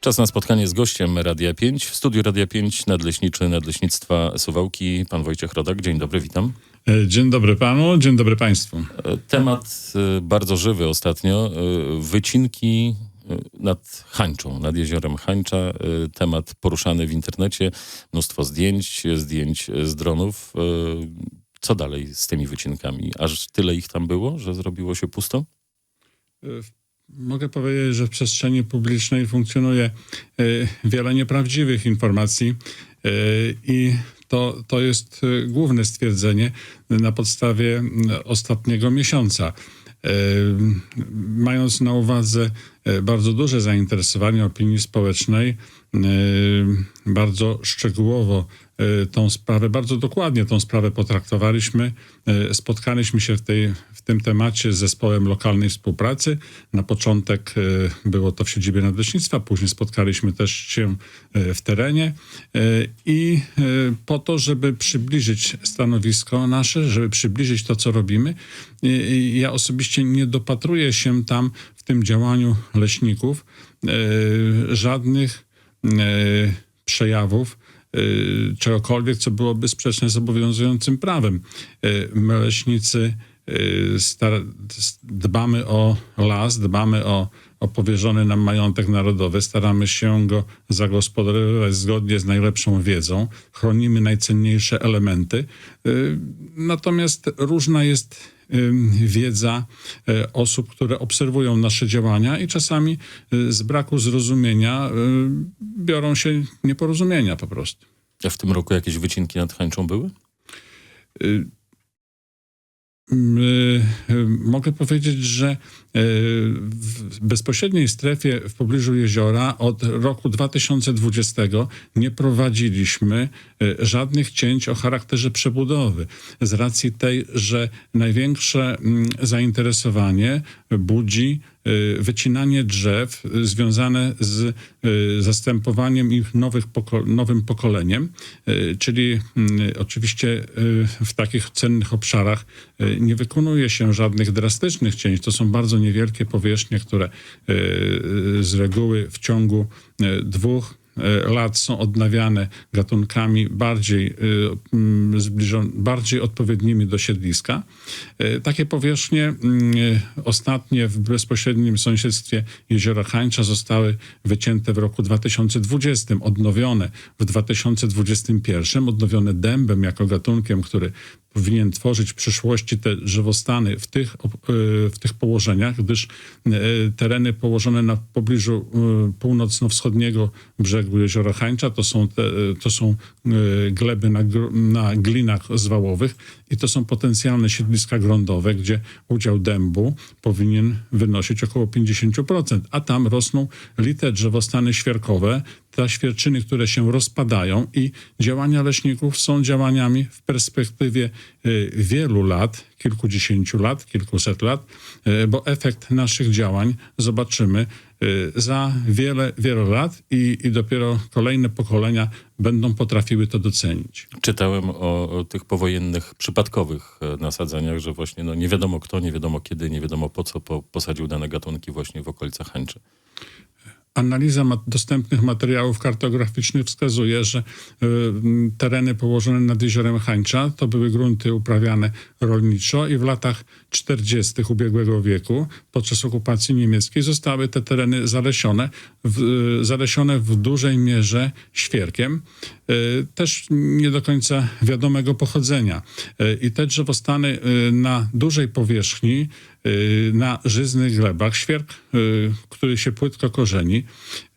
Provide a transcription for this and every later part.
Czas na spotkanie z gościem Radia 5. W studiu Radia 5 nadleśniczy Nadleśnictwa Suwałki, pan Wojciech Rodak. Dzień dobry, witam. E, Dzień dobry panu, dzień dobry państwu. E, Temat e, bardzo żywy ostatnio. Wycinki nad Hańczą, nad jeziorem Hańcza. Temat poruszany w internecie. Mnóstwo zdjęć, zdjęć z dronów. Co dalej z tymi wycinkami? Aż tyle ich tam było, że zrobiło się pusto? Mogę powiedzieć, że w przestrzeni publicznej funkcjonuje e, wiele nieprawdziwych informacji e, i to, to jest e, główne stwierdzenie na podstawie ostatniego miesiąca. Mając na uwadze bardzo duże zainteresowanie opinii społecznej, bardzo szczegółowo tą sprawę, bardzo dokładnie tą sprawę potraktowaliśmy. Spotkaliśmy się w, tej, w tym temacie z zespołem lokalnej współpracy. Na początek e, było to w siedzibie nadleśnictwa, później spotkaliśmy też się e, w terenie e, i po to, żeby przybliżyć stanowisko nasze, żeby przybliżyć to, co robimy. Ja osobiście nie dopatruję się tam w tym działaniu leśników żadnych przejawów czegokolwiek, co byłoby sprzeczne z obowiązującym prawem. My leśnicy dbamy o las, dbamy o, o powierzony nam majątek narodowy, staramy się go zagospodarować zgodnie z najlepszą wiedzą, chronimy najcenniejsze elementy. E, Natomiast różna jest wiedza e, osób, które obserwują nasze działania i czasami z braku zrozumienia biorą się nieporozumienia po prostu. A w tym roku jakieś wycinki nad Hańczą były? Y, y, Mogę powiedzieć, że y, w bezpośredniej strefie w pobliżu jeziora od roku 2020 nie prowadziliśmy żadnych cięć o charakterze przebudowy. Z racji tej, że największe mm, zainteresowanie budzi wycinanie drzew y, związane z y, zastępowaniem ich nowych poko- nowym pokoleniem, y, czyli mm, oczywiście y, w takich cennych obszarach y, nie wykonuje się żadnych drastycznych cięć. To są bardzo niewielkie powierzchnie, które y, y, z reguły w ciągu y, dwóch y, lat są odnawiane gatunkami bardziej, zbliżon- bardziej odpowiednimi do siedliska. Y, Takie powierzchnie ostatnie w bezpośrednim sąsiedztwie jeziora Hańcza zostały wycięte w roku 2020, odnowione w 2021, odnowione dębem jako gatunkiem, który powinien tworzyć w przyszłości te drzewostany w tych, y, w tych położeniach, gdyż y, tereny położone na pobliżu y, północno-wschodniego brzegu jeziora Hańcza to są, te, to są gleby na, na glinach zwałowych i to są potencjalne siedliska grądowe, gdzie udział dębu powinien wynosić około 50%, a tam rosną lite drzewostany świerkowe, te świerczyny, które się rozpadają i działania leśników są działaniami w perspektywie y, wielu lat, kilkudziesięciu lat, kilkuset lat, y, bo efekt naszych działań zobaczymy za wiele, wiele lat i, i dopiero kolejne pokolenia będą potrafiły to docenić. Czytałem o, o tych powojennych, przypadkowych e, nasadzeniach, że właśnie no, nie wiadomo kto, nie wiadomo kiedy, nie wiadomo po co po, posadził dane gatunki właśnie w okolicach Hańczy. Analiza ma- dostępnych materiałów kartograficznych wskazuje, że y, tereny położone nad jeziorem Hańcza to były grunty uprawiane rolniczo i w latach 40. ubiegłego wieku podczas okupacji niemieckiej zostały te tereny zalesione, w, y, zalesione w dużej mierze świerkiem, y, też nie do końca wiadomego pochodzenia. Y, I te drzewostany y, na dużej powierzchni na żyznych glebach. Świerk, y, który się płytko korzeni,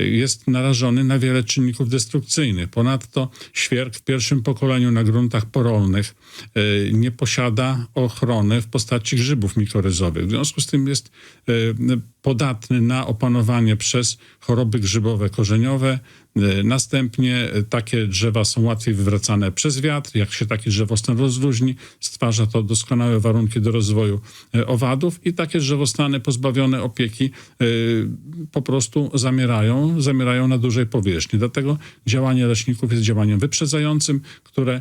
y, jest narażony na wiele czynników destrukcyjnych. Ponadto świerk w pierwszym pokoleniu na gruntach porolnych y, nie posiada ochrony w postaci grzybów mikoryzowych. W związku z tym jest y, podatny na opanowanie przez choroby grzybowe korzeniowe. Y, Następnie y, takie drzewa są łatwiej wywracane przez wiatr. Jak się taki drzewostan rozluźni, stwarza to doskonałe warunki do rozwoju y, owadów i takie drzewostany pozbawione opieki po prostu zamierają zamierają, na dużej powierzchni. Dlatego działanie leśników jest działaniem wyprzedzającym, które e,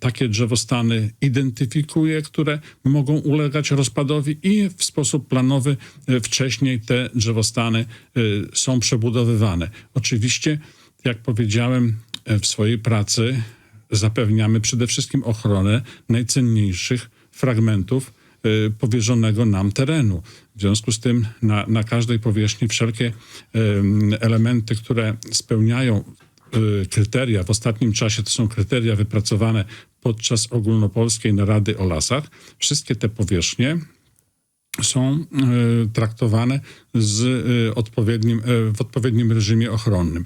takie drzewostany identyfikuje, które mogą ulegać rozpadowi i w sposób planowy e, wcześniej te drzewostany e, są przebudowywane. Oczywiście, jak powiedziałem w swojej pracy, zapewniamy przede wszystkim ochronę najcenniejszych fragmentów y, powierzonego nam terenu. W związku z tym na, na każdej powierzchni wszelkie em, elementy, które spełniają y, kryteria, w ostatnim czasie to są kryteria wypracowane podczas ogólnopolskiej narady o lasach, wszystkie te powierzchnie są e, traktowane z e, odpowiednim, w odpowiednim reżimie ochronnym.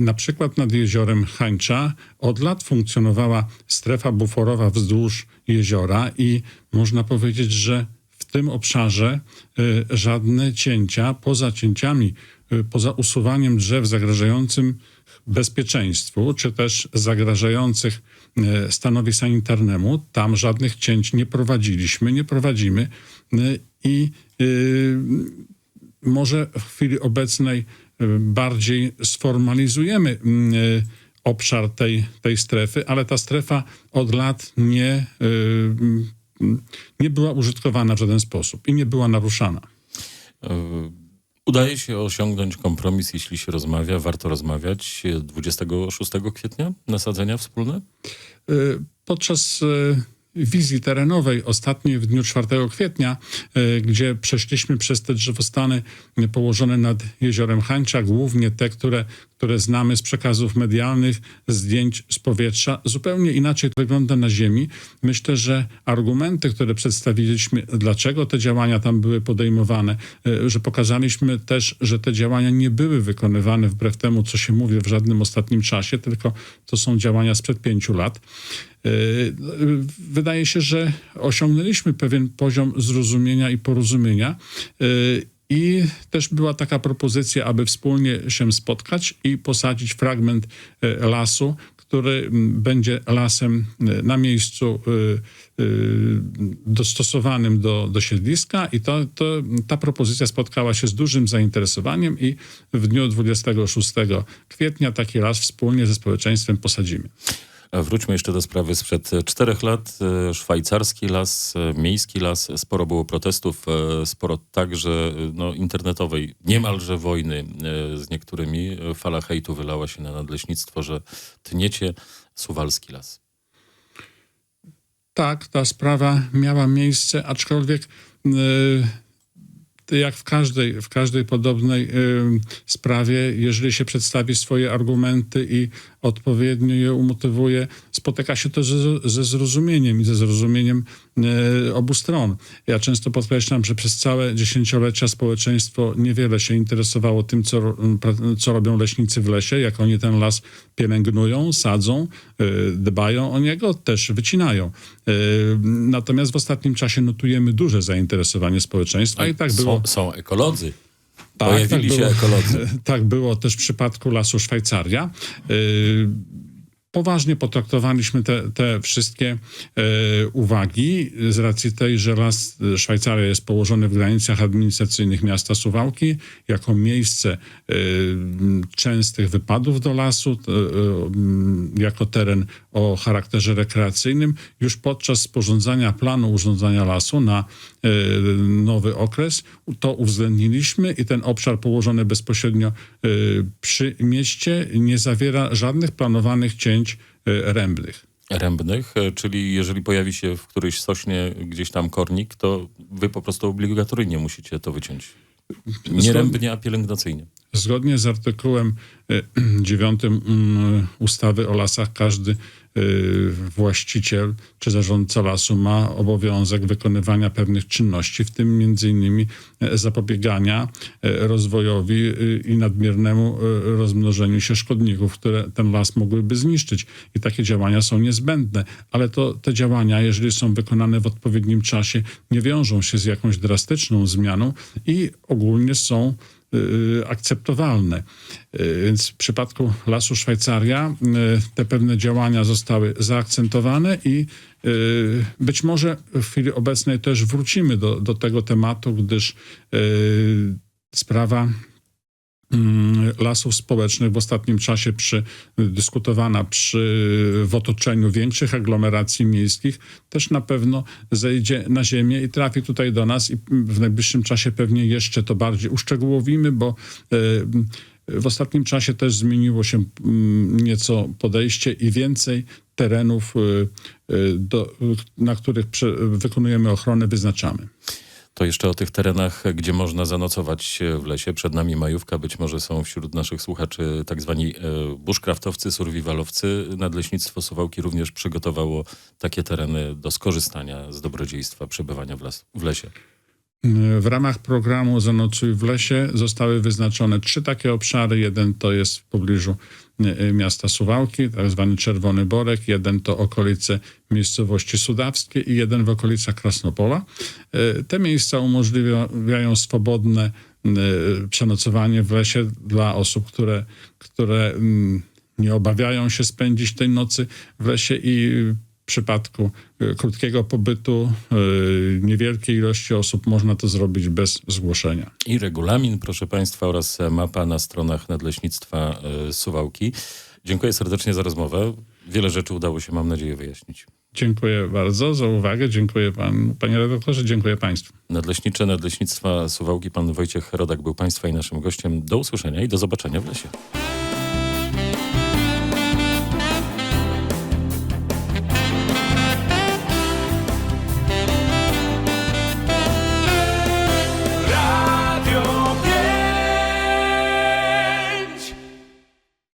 Na przykład nad jeziorem Hańcza od lat funkcjonowała strefa buforowa wzdłuż jeziora i można powiedzieć, że tym obszarze e, żadne cięcia, poza cięciami, e, poza usuwaniem drzew zagrażającym bezpieczeństwu, czy też zagrażających e, stanowi sanitarnemu, tam żadnych cięć nie prowadziliśmy, nie prowadzimy i może w chwili obecnej bardziej sformalizujemy obszar tej, tej strefy, ale ta strefa od lat nie, nie była użytkowana w żaden sposób i nie była naruszana. E, Udaje się osiągnąć kompromis, jeśli się rozmawia. Warto rozmawiać. 26 kwietnia nasadzenia wspólne? Y, Podczas wizji terenowej ostatniej w dniu 4 kwietnia, gdzie przeszliśmy przez te drzewostany położone nad jeziorem Hańcza, głównie te, które, które znamy z przekazów medialnych, zdjęć z powietrza, zupełnie inaczej to wygląda na ziemi. Myślę, że argumenty, które przedstawiliśmy, dlaczego te działania tam były podejmowane, y, że pokazaliśmy też, że te działania nie były wykonywane wbrew temu, co się mówi w żadnym ostatnim czasie, tylko to są działania sprzed pięciu lat. Y, Wydaje się, że osiągnęliśmy pewien poziom zrozumienia i porozumienia. I też była taka propozycja, aby wspólnie się spotkać i posadzić fragment y, lasu, który będzie lasem y, na miejscu y, dostosowanym do, do siedliska i to, to, ta propozycja spotkała się z dużym zainteresowaniem i w dniu 26 kwietnia taki las wspólnie ze społeczeństwem posadzimy. Wróćmy jeszcze do sprawy sprzed czterech lat. E, Szwajcarski las, e, miejski las, sporo było protestów, e, sporo także no, internetowej, niemalże wojny z niektórymi. Fala hejtu wylała się na nadleśnictwo, że tniecie suwalski las. Tak, ta sprawa miała miejsce, aczkolwiek y, jak w każdej, w każdej podobnej y, sprawie, jeżeli się przedstawi swoje argumenty i odpowiednio je umotywuje, spotyka się to ze, ze zrozumieniem i ze zrozumieniem y, obu stron. Ja często podkreślam, że przez całe dziesięciolecia społeczeństwo niewiele się interesowało tym, co, co robią leśnicy w lesie, jak oni ten las pielęgnują, sadzą, y, dbają o niego, też wycinają. Y, Natomiast w ostatnim czasie notujemy duże zainteresowanie społeczeństwa i tak było. Są, są ekolodzy. Tak, Pojawili tak się było. ekolodzy. Tak było też w przypadku Lasu Szwajcaria. Y, Poważnie potraktowaliśmy te, te wszystkie e, uwagi z racji tej, że las e, Szwajcaria jest położony w granicach administracyjnych miasta Suwałki jako miejsce e, częstych wypadów do lasu, t- e, m, jako teren o charakterze rekreacyjnym. Już podczas sporządzania planu urządzania lasu na e, nowy okres to uwzględniliśmy i ten obszar położony bezpośrednio e, przy mieście nie zawiera żadnych planowanych cięć e, rębnych. Rębnych, e, czyli jeżeli pojawi się w którejś sośnie gdzieś tam kornik, to wy po prostu obligatoryjnie musicie to wyciąć. Nie rębnie, a pielęgnacyjnie. Zgodnie z artykułem e, 9 mm, ustawy o lasach, każdy e, właściciel czy zarządca lasu ma obowiązek wykonywania pewnych czynności, w tym między innymi e, zapobiegania e, rozwojowi e, i nadmiernemu e, rozmnożeniu się szkodników, które ten las mogłyby zniszczyć. I takie działania są niezbędne, ale to te działania, jeżeli są wykonane w odpowiednim czasie, nie wiążą się z jakąś drastyczną zmianą i ogólnie są y, akceptowalne. Y, Więc w przypadku Lasu Szwajcaria y, te pewne działania zostały zaakcentowane i y, być może w chwili obecnej też wrócimy do, do tego tematu, gdyż y, sprawa lasów społecznych w ostatnim czasie przy, dyskutowana przy, w otoczeniu większych aglomeracji miejskich też na pewno zejdzie na ziemię i trafi tutaj do nas i w najbliższym czasie pewnie jeszcze to bardziej uszczegółowimy, bo e, w ostatnim czasie też zmieniło się mm, nieco podejście i więcej terenów, y, y, do, na których wykonujemy ochronę, wyznaczamy. To jeszcze o tych terenach, gdzie można zanocować w lesie. Przed nami majówka, być może są wśród naszych słuchaczy tak zwani e, bushcraftowcy, survivalowcy. Nadleśnictwo Suwałki również przygotowało takie tereny do skorzystania z dobrodziejstwa przebywania w, w lesie. W ramach programu Zanocuj w lesie zostały wyznaczone trzy takie obszary. Jeden to jest w pobliżu miasta Suwałki, tak zwany Czerwony Borek, jeden to okolice miejscowości Sudawskie i jeden w okolicach Krasnopola. Y, Te miejsca umożliwiają swobodne y, przenocowanie w lesie dla osób, które, które mm, nie obawiają się spędzić tej nocy w lesie i przypadku y, krótkiego pobytu y, niewielkiej ilości osób można to zrobić bez zgłoszenia. I regulamin, proszę Państwa, oraz mapa na stronach Nadleśnictwa e, Suwałki. Dziękuję serdecznie za rozmowę. Wiele rzeczy udało się, mam nadzieję, wyjaśnić. Dziękuję bardzo za uwagę. Dziękuję pan, panie redaktorze, dziękuję państwu. Nadleśnicze Nadleśnictwa Suwałki, pan Wojciech Rodak był Państwa i naszym gościem. Do usłyszenia i do zobaczenia w lesie.